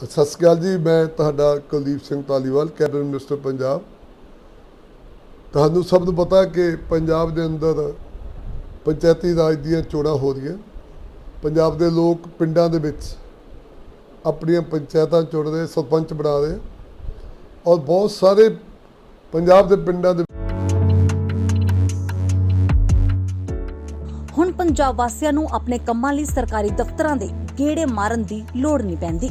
ਸਤਿ ਸ਼੍ਰੀ ਅਕਾਲ ਜੀ, ਮੈਂ ਤੁਹਾਡਾ ਕੁਲਦੀਪ ਸਿੰਘ ਧਾਲੀਵਾਲ, ਕੈਬਨਿਟ ਮਿਨਿਸਟਰ ਪੰਜਾਬ। ਤੁਹਾਨੂੰ ਸਭ ਨੂੰ ਪਤਾ ਕਿ ਪੰਜਾਬ ਦੇ ਅੰਦਰ ਪੰਚਾਇਤੀ ਰਾਜ ਦੀਆਂ ਚੋਣਾਂ ਹੋ ਰਹੀਆਂ। ਪੰਜਾਬ ਦੇ ਲੋਕ ਪਿੰਡਾਂ ਦੇ ਵਿੱਚ ਆਪਣੀਆਂ ਪੰਚਾਇਤਾਂ ਚੁਣ ਰਹੇ, ਸਰਪੰਚ ਬਣਾ ਰਹੇ। ਔਰ ਬਹੁਤ ਸਾਰੇ ਪੰਜਾਬ ਦੇ ਪਿੰਡਾਂ ਦੇ ਹੁਣ ਪੰਜਾਬ ਵਾਸੀਆਂ ਨੂੰ ਆਪਣੇ ਕੰਮਾਂ ਲਈ ਸਰਕਾਰੀ ਦਫ਼ਤਰਾਂ ਦੇ ਗੇੜੇ ਮਾਰਨ ਦੀ ਲੋੜ ਨਹੀਂ ਪੈਂਦੀ।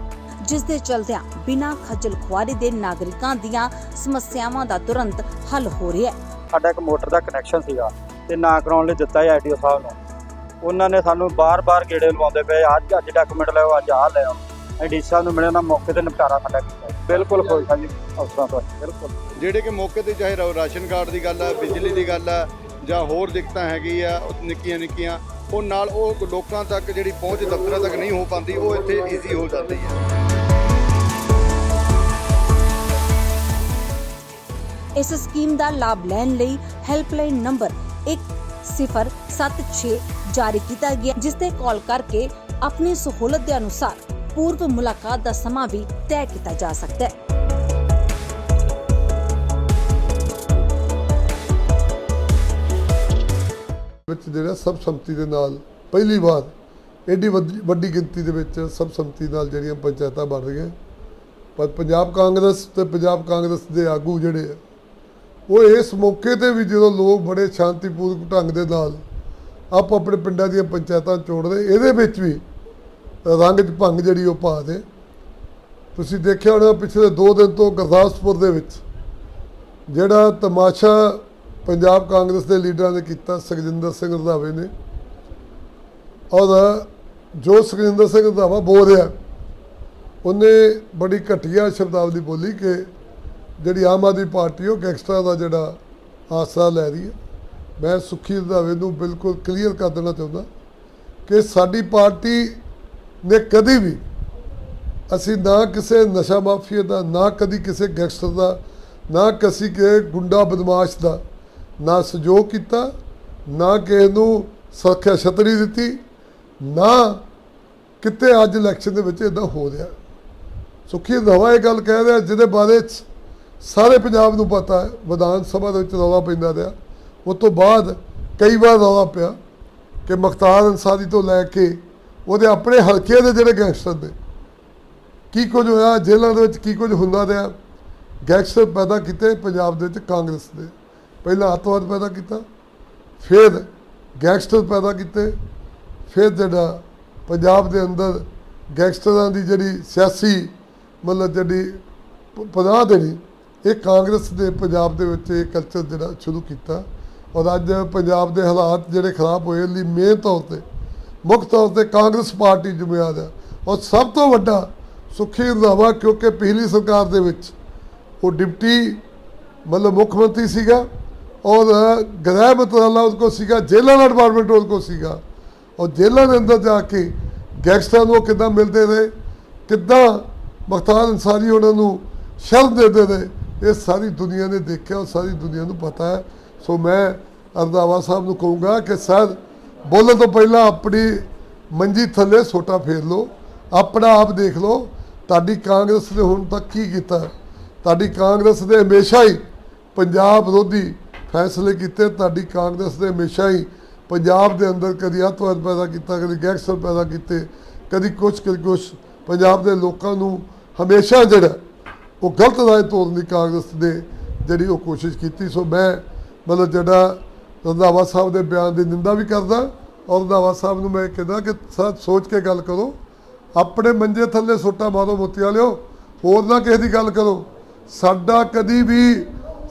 ਜਿਸ ਦੇ ਚਲਦਿਆਂ ਬਿਨਾਂ ਖੱਜਲ ਖੁਆਰੀ ਦੇ ਨਾਗਰਿਕਾਂ ਦੀਆਂ ਸਮੱਸਿਆਵਾਂ ਦਾ ਤੁਰੰਤ ਹੱਲ ਹੋ ਰਿਹਾ ਹੈ। ਸਾਡਾ ਇੱਕ ਮੋਟਰ ਦਾ ਕਨੈਕਸ਼ਨ ਸੀਗਾ ਤੇ ਨਾ ਕਰਾਉਣ ਲਈ ਦਿੱਤਾ ਹੈ ਆਈਡੀਓ ਸਾਹਿਬ ਨੂੰ। ਉਹਨਾਂ ਨੇ ਸਾਨੂੰ ਬਾਰ-ਬਾਰ ਗੇੜੇ ਲਵਾਉਂਦੇ ਪਏ ਅੱਜ ਅੱਜ ਡਾਕੂਮੈਂਟ ਲਿਆਓ ਅੱਜ ਆਹ ਲਿਆਓ ਆਈਡੀ ਸਾਹਿਬ ਨੂੰ ਮਿਲਿਆ ਨਾ ਮੌਕੇ ਤੇ ਨਿਪਟਾਰਾ ਸਾਡਾ ਕੀਤਾ ਬਿਲਕੁਲ ਖੁਸ਼ ਹਾਂ ਜੀ ਅਫਸਰਾਂ ਤੋਂ। ਬਿਲਕੁਲ। ਜਿਹੜੇ ਕਿ ਮੌਕੇ ਤੇ ਚਾਹੇ ਰਾ- ਰਾਸ਼ਨ ਕਾਰਡ ਦੀ ਗੱਲ ਆ ਬਿਜਲੀ ਦੀ ਗੱਲ ਆ ਜਾਂ ਹੋਰ ਦਿੱਕਤਾਂ ਹੈਗੀ ਆ ਉਹ ਨਿੱਕੀਆਂ ਨਿੱਕੀਆਂ ਉਹ ਨਾਲ ਉਹ ਲੋਕਾਂ ਤੱਕ ਜਿਹੜੀ ਪਹੁੰਚ ਦਫ਼ਤਰਾਂ ਤੱਕ ਨਹੀਂ ਹੋ ਪਾਉਂਦੀ ਉਹ ਇੱਥੇ ਈਜ਼ੀ ਹੋ ਜਾਂਦੀ ਹੈ। ਇਸ ਸਕੀਮ ਦਾ ਲਾਭ ਲੈਣ ਲਈ ਹੈਲਪਲਾਈਨ ਨੰਬਰ 1076 ਜਾਰੀ ਕੀਤਾ ਗਿਆ, ਜਿਸ ਤੇ ਕਾਲ ਕਰਕੇ ਆਪਣੀ ਸਹੂਲਤ ਦੇ ਅਨੁਸਾਰ ਪੂਰਵ ਮੁਲਾਕਾਤ ਦਾ ਸਮਾਂ ਵੀ ਤੈਅ ਕੀਤਾ ਜਾ ਸਕਦਾ ਹੈ। ਵਿੱਚ ਜਿਹੜਾ ਸਬ ਸੰਮਤੀ ਦੇ ਨਾਲ ਪਹਿਲੀ ਵਾਰ ਐਡੀ ਵੱਡੀ ਗਿਣਤੀ ਦੇ ਵਿੱਚ ਸਬ ਸੰਮਤੀ ਨਾਲ ਜਿਹੜੀਆਂ ਪੰਚਾਇਤਾਂ ਬਣ ਰਹੀਆਂ, ਪਰ ਪੰਜਾਬ ਕਾਂਗਰਸ ਤੇ ਪੰਜਾਬ ਕਾਂਗਰਸ ਦੇ ਆਗੂ ਜਿਹੜੇ ਉਹ ਇਸ ਮੌਕੇ ਤੇ ਵੀ ਜਦੋਂ ਲੋਕ ਬੜੇ ਸ਼ਾਂਤੀਪੂਰਵਕ ਢੰਗ ਦੇ ਨਾਲ ਆਪ ਆਪਣੇ ਪਿੰਡਾਂ ਦੀਆਂ ਪੰਚਾਇਤਾਂ ਚੋਣ ਰਹੇ ਇਹਦੇ ਵਿੱਚ ਵੀ ਰੰਗ 'ਚ ਭੰਗ ਜਿਹੜੀ ਉਹ ਪਾ ਦੇ। ਤੁਸੀਂ ਦੇਖਿਆ ਹੋਣਾ ਪਿਛਲੇ 2 ਦਿਨ ਤੋਂ ਗੁਰਦਾਸਪੁਰ ਦੇ ਵਿੱਚ ਜਿਹੜਾ ਤਮਾਸ਼ਾ ਪੰਜਾਬ ਕਾਂਗਰਸ ਦੇ ਲੀਡਰਾਂ ਨੇ ਕੀਤਾ, ਸੁਖਜਿੰਦਰ ਸਿੰਘ ਰਧਾਵੇ ਨੇ। ਔਰ ਜੋ ਸੁਖਜਿੰਦਰ ਸਿੰਘ ਰਧਾਵਾ ਬੋਲ ਰਿਹਾ, ਉਹਨੇ ਬੜੀ ਘਟੀਆ ਸ਼ਬਦਾਵਲੀ ਬੋਲੀ ਕਿ ਜਿਹੜੀ ਆਮ ਆਦਮੀ ਪਾਰਟੀ, ਉਹ ਗੈਂਗਸਟਰਾਂ ਦਾ ਜਿਹੜਾ ਆਸਰਾ ਲੈ ਰਹੀ ਹੈ। ਮੈਂ ਸੁਖੀ ਰੰਧਾਵੇ ਨੂੰ ਬਿਲਕੁਲ ਕਲੀਅਰ ਕਰ ਦੇਣਾ ਚਾਹੁੰਦਾ ਕਿ ਸਾਡੀ ਪਾਰਟੀ ਨੇ ਕਦੀ ਵੀ ਅਸੀਂ ਨਾ ਕਿਸੇ ਨਸ਼ਾ ਮਾਫੀਆ ਦਾ, ਨਾ ਕਦੀ ਕਿਸੇ ਗੈਂਗਸਟਰ ਦਾ, ਨਾ ਕਿਸੇ ਕੇ ਗੁੰਡਾ ਬਦਮਾਸ਼ ਦਾ, ਨਾ ਸਹਿਯੋਗ ਕੀਤਾ, ਨਾ ਕਿਸੇ ਨੂੰ ਸੁਰੱਖਿਆ ਛਤਰੀ ਦਿੱਤੀ, ਨਾ ਕਿਤੇ ਅੱਜ ਇਲੈਕਸ਼ਨ ਦੇ ਵਿੱਚ ਇਦਾਂ ਹੋ ਰਿਹਾ। ਸੁਖੀ ਰੰਧਾਵਾ ਇਹ ਗੱਲ ਕਹਿ ਰਿਹਾ, ਜਿਹਦੇ ਬਾਰੇ 'ਚ ਸਾਰੇ ਪੰਜਾਬ ਨੂੰ ਪਤਾ ਹੈ, ਵਿਧਾਨ ਸਭਾ ਦੇ ਵਿੱਚ ਰੌਲਾ ਪੈਂਦਾ ਰਿਹਾ। ਉਸ ਤੋਂ ਬਾਅਦ ਕਈ ਵਾਰ ਰੌਲਾ ਪਿਆ ਕਿ ਮਖਤਾਰ ਅੰਸਾਰੀ ਤੋਂ ਲੈ ਕੇ ਉਹਦੇ ਆਪਣੇ ਹਲਕੇ ਦੇ ਜਿਹੜੇ ਗੈਂਗਸਟਰ ਨੇ, ਕੀ ਕੁਝ ਹੋਇਆ, ਜੇਲ੍ਹਾਂ ਦੇ ਵਿੱਚ ਕੀ ਕੁਝ ਹੁੰਦਾ ਰਿਹਾ। ਗੈਂਗਸਟਰ ਪੈਦਾ ਕੀਤੇ ਪੰਜਾਬ ਦੇ ਵਿੱਚ ਕਾਂਗਰਸ ਨੇ ਪਹਿਲਾਂ ਅੱਤਵਾਦ ਪੈਦਾ ਕੀਤਾ, ਫਿਰ ਗੈਂਗਸਟਰ ਪੈਦਾ ਕੀਤੇ, ਫਿਰ ਜਿਹੜਾ ਪੰਜਾਬ ਦੇ ਅੰਦਰ ਗੈਂਗਸਟਰਾਂ ਦੀ ਜਿਹੜੀ ਸਿਆਸੀ ਮਤਲਬ ਜਿਹੜੀ ਪਨਾਹ ਦੇਣੀ ਇਹ ਕਾਂਗਰਸ ਨੇ ਪੰਜਾਬ ਦੇ ਵਿੱਚ ਇਹ ਕਲਚਰ ਜਿਹੜਾ ਸ਼ੁਰੂ ਕੀਤਾ ਔਰ ਅੱਜ ਪੰਜਾਬ ਦੇ ਹਾਲਾਤ ਜਿਹੜੇ ਖਰਾਬ ਹੋਏ ਲਈ ਮੇਨ ਤੌਰ ਤੇ, ਮੁੱਖ ਤੌਰ ਤੇ ਕਾਂਗਰਸ ਪਾਰਟੀ ਜ਼ਿੰਮੇਵਾਰ ਹੈ ਔਰ ਸਭ ਤੋਂ ਵੱਡਾ ਸੁਖੀ ਰੰਧਾਵਾ ਕਿਉਂਕਿ ਪਿਛਲੀ ਸਰਕਾਰ ਦੇ ਵਿੱਚ ਉਹ ਡਿਪਟੀ ਮਤਲਬ ਮੁੱਖ ਮੰਤਰੀ ਸੀਗਾ ਔਰ ਗ੍ਰਹਿ ਮੰਤਰਾਲਾ ਉਸ ਕੋਲ ਸੀਗਾ, ਜੇਲ੍ਹਾਂ ਦਾ ਡਿਪਾਰਟਮੈਂਟ ਉਹਦੇ ਕੋਲ ਸੀਗਾ। ਔਰ ਜੇਲ੍ਹਾਂ ਦੇ ਅੰਦਰ ਜਾ ਕੇ ਗੈਂਗਸਟਰਾਂ ਨੂੰ ਉਹ ਕਿੱਦਾਂ ਮਿਲਦੇ ਰਹੇ, ਕਿੱਦਾਂ ਮਖਤਾਰ ਅਨਸਾਰੀ ਉਹਨਾਂ ਨੂੰ ਸ਼ਰਮ ਦਿੰਦੇ ਰਹੇ ਇਹ ਸਾਰੀ ਦੁਨੀਆ ਨੇ ਦੇਖਿਆ ਔਰ ਸਾਰੀ ਦੁਨੀਆ ਨੂੰ ਪਤਾ ਹੈ। ਸੋ ਮੈਂ ਅਰਦਾਵਾ ਸਾਹਿਬ ਨੂੰ ਕਹੂੰਗਾ ਕਿ ਸਰ, ਬੋਲਣ ਤੋਂ ਪਹਿਲਾਂ ਆਪਣੀ ਮੰਜੀ ਥੱਲੇ ਸੋਟਾ ਫੇਰ ਲਓ, ਆਪਣਾ ਆਪ ਦੇਖ ਲਓ, ਤੁਹਾਡੀ ਕਾਂਗਰਸ ਨੇ ਹੁਣ ਤੱਕ ਕੀ ਕੀਤਾ? ਤੁਹਾਡੀ ਕਾਂਗਰਸ ਨੇ ਹਮੇਸ਼ਾ ਹੀ ਪੰਜਾਬ ਵਿਰੋਧੀ ਫੈਸਲੇ ਕੀਤੇ, ਤੁਹਾਡੀ ਕਾਂਗਰਸ ਨੇ ਹਮੇਸ਼ਾ ਹੀ ਪੰਜਾਬ ਦੇ ਅੰਦਰ ਕਦੀ ਅੱਤਵਾਦ ਪੈਦਾ ਕੀਤਾ, ਕਦੀ ਗੈਂਗਸਟਰ ਪੈਦਾ ਕੀਤੇ, ਕਦੀ ਕੁਛ ਕਦੀ ਕੁਛ। ਪੰਜਾਬ ਦੇ ਲੋਕਾਂ ਨੂੰ ਹਮੇਸ਼ਾ ਜਿਹੜਾ ਉਹ ਗਲਤ ਰਾਏ ਤੋਰਨ ਦੀ ਕਾਂਗਰਸ ਨੇ ਜਿਹੜੀ ਉਹ ਕੋਸ਼ਿਸ਼ ਕੀਤੀ, ਸੋ ਮੈਂ ਮਤਲਬ ਜਿਹੜਾ ਰੰਧਾਵਾ ਸਾਹਿਬ ਦੇ ਬਿਆਨ ਦੀ ਨਿੰਦਾ ਵੀ ਕਰਦਾ, ਔਰ ਰੰਧਾਵਾ ਸਾਹਿਬ ਨੂੰ ਮੈਂ ਕਹਿੰਦਾ ਕਿ ਸਰ ਸੋਚ ਕੇ ਗੱਲ ਕਰੋ, ਆਪਣੇ ਮੰਜੇ ਥੱਲੇ ਸੋਟਾ ਮਾਰੋ ਮੋਤੀ ਲਿਓ, ਹੋਰ ਨਾ ਕਿਸੇ ਦੀ ਗੱਲ ਕਰੋ। ਸਾਡਾ ਕਦੀ ਵੀ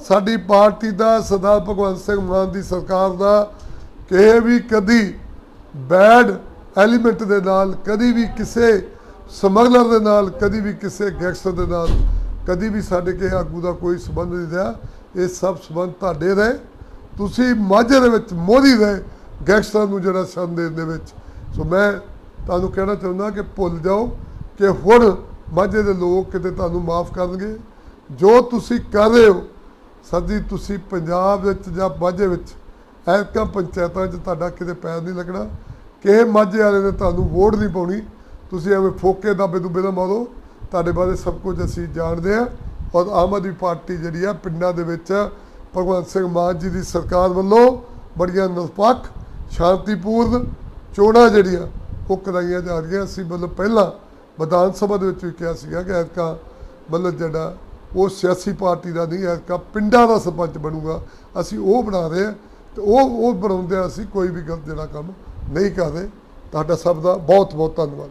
ਸਾਡੀ ਪਾਰਟੀ ਦਾ ਸਰਦਾਰ ਭਗਵੰਤ ਸਿੰਘ ਮਾਨ ਦੀ ਸਰਕਾਰ ਦਾ ਕਿਸੇ ਵੀ ਕਦੀ ਬੈਡ ਐਲੀਮੈਂਟ ਦੇ ਨਾਲ, ਕਦੀ ਵੀ ਕਿਸੇ ਸਮਗਲਰ ਦੇ ਨਾਲ, ਕਦੀ ਵੀ ਕਿਸੇ ਗੈਂਗਸਟਰ ਦੇ ਨਾਲ ਕਦੀ ਵੀ ਸਾਡੇ ਕਿਸੇ ਆਗੂ ਦਾ ਕੋਈ ਸਬੰਧ ਨਹੀਂ ਰਿਹਾ। ਇਹ ਸਭ ਸਬੰਧ ਤੁਹਾਡੇ ਰਹੇ। ਤੁਸੀਂ ਮਾਝੇ ਦੇ ਵਿੱਚ ਮੋਦੀ ਰਹੇ, ਗੈਂਗਸਟਰ ਨੂੰ ਜਿਹੜਾ ਸੰਦ ਦੇਣ ਦੇ ਵਿੱਚ। ਸੋ ਮੈਂ ਤੁਹਾਨੂੰ ਕਹਿਣਾ ਚਾਹੁੰਦਾ ਕਿ ਭੁੱਲ ਜਾਓ ਕਿ ਹੁਣ ਮਾਝੇ ਦੇ ਲੋਕ ਕਿਤੇ ਤੁਹਾਨੂੰ ਮਾਫ ਕਰਨਗੇ। ਜੋ ਤੁਸੀਂ ਕਰ ਰਹੇ ਹੋ ਸਦੀ ਤੁਸੀਂ ਪੰਜਾਬ ਵਿੱਚ ਜਾਂ ਮਾਝੇ ਵਿੱਚ ਐਤਕਾਂ ਪੰਚਾਇਤਾਂ 'ਚ ਤੁਹਾਡਾ ਕਿਤੇ ਪੈਰ ਨਹੀਂ ਲੱਗਣਾ। ਕਿਸੇ ਮਾਝੇ ਵਾਲੇ ਨੇ ਤੁਹਾਨੂੰ ਵੋਟ ਨਹੀਂ ਪਾਉਣੀ। ਤੁਸੀਂ ਐਵੇਂ ਫੋਕੇ ਦਾ ਦੁੱਬੇ ਨਾ ਮਾਰੋ। ਤੁਹਾਡੇ ਬਾਰੇ ਸਭ ਕੁਝ ਅਸੀਂ ਜਾਣਦੇ ਹਾਂ ਔਰ ਆਮ ਆਦਮੀ ਪਾਰਟੀ ਜਿਹੜੀ ਆ ਪਿੰਡਾਂ ਦੇ ਵਿੱਚ ਭਗਵੰਤ ਸਿੰਘ ਮਾਨ ਜੀ ਦੀ ਸਰਕਾਰ ਵੱਲੋਂ ਬੜੀਆਂ ਨਿਰਪੱਖ, ਸ਼ਾਂਤੀਪੂਰਨ ਚੋਣਾਂ ਜਿਹੜੀਆਂ ਉਹ ਕਰਾਈਆਂ ਜਾ ਰਹੀਆਂ। ਸੀ ਮਤਲਬ ਪਹਿਲਾਂ ਵਿਧਾਨ ਸਭਾ ਦੇ ਵਿੱਚ ਵੀ ਕਿਹਾ ਸੀਗਾ ਕਿ ਐਤਕਾਂ ਮਤਲਬ ਜਿਹੜਾ ਉਹ ਸਿਆਸੀ ਪਾਰਟੀ ਦਾ ਨਹੀਂ, ਐਤਕਾਂ ਪਿੰਡਾਂ ਦਾ ਸਰਪੰਚ ਬਣੂਗਾ। ਅਸੀਂ ਉਹ ਬਣਾ ਰਹੇ ਹਾਂ ਤੇ ਉਹ ਉਹ ਬਣਾਉਂਦੇ ਅਸੀਂ ਕੋਈ ਵੀ ਗਲਤ ਜਿਹੜਾ ਕੰਮ ਨਹੀਂ ਕਰਦੇ ਤੁਹਾਡਾ ਸਭ ਦਾ ਬਹੁਤ ਬਹੁਤ ਧੰਨਵਾਦ।